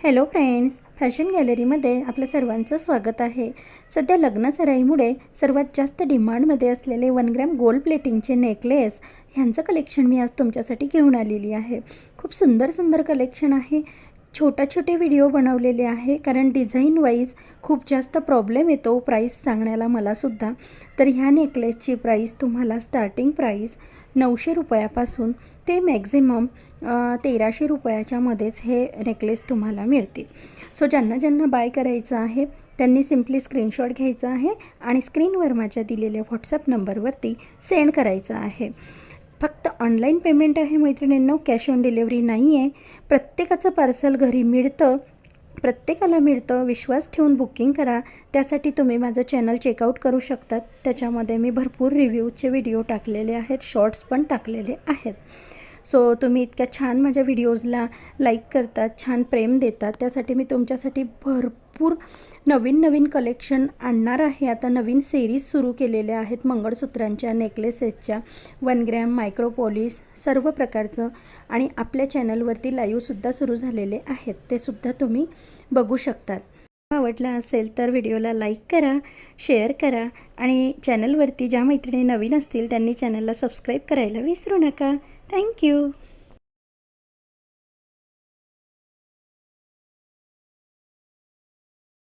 Hello friends fashion गॅलरीमध्ये आपलं सर्वांचं स्वागत आहे. सध्या लग्न सराईमुळे सर्वात जास्त डिमांडमध्ये असलेले वन ग्रॅम गोल्ड प्लेटिंगचे नेकलेस ह्यांचं कलेक्शन मी आज तुमच्यासाठी घेऊन आलेली आहे. खूप सुंदर सुंदर कलेक्शन आहे. छोटा छोटे व्हिडिओ बनवलेले आहे. कारण डिझाईन वाईज खूप जास्त प्रॉब्लेम येतो प्राईस सांगण्याला मलासुद्धा तर ह्या नेकलेसची प्राईस तुम्हाला स्टार्टिंग प्राईस नऊशे रुपयापासून ते मॅक्झिमम तेराशे रुपयाच्यामध्येच हे नेकलेस तुम्हाला मिळतील. सो ज्यांना ज्यांना बाय करायचं आहे त्यांनी सिम्पली स्क्रीनशॉट घ्यायचा आहे आणि स्क्रीनवर माझ्या दिलेल्या व्हॉट्सअप नंबरवरती सेंड करायचं आहे. फक्त ऑनलाईन पेमेंट आहे मैत्रिणींनो कॅश ऑन डिलेवरी नाही आहे प्रत्येकाचं पार्सल घरी मिळतं प्रत्येकाला मिळतं. विश्वास ठेवून बुकिंग करा. त्यासाठी तुम्ही माझं चॅनल चेकआउट करू शकतात. त्याच्यामध्ये मी भरपूर रिव्ह्यूचे व्हिडिओ टाकलेले आहेत शॉर्ट्स पण टाकलेले आहेत. सो तुम्ही इतक्या छान माझ्या व्हिडिओजला लाईक करतात छान प्रेम देतात. त्यासाठी मी तुमच्यासाठी भरपूर नवीन नवीन कलेक्शन आणणार आहे. आता नवीन सिरीज सुरू केलेल्या आहेत मंगळसूत्रांच्या नेकलेसेसच्या वन ग्रॅम मायक्रोपॉलिस सर्व प्रकारचं. आणि आपल्या चॅनलवरती लाईव्हसुद्धा सुरू झालेले आहेत. ते सुद्धा तुम्ही बघू शकतात. आवडला असेल तर व्हिडिओला लाईक करा शेअर करा आणि चॅनलवरती ज्या मैत्रिणी नवीन असतील त्यांनी चॅनलला सबस्क्राईब करायला विसरू नका. थँक्यू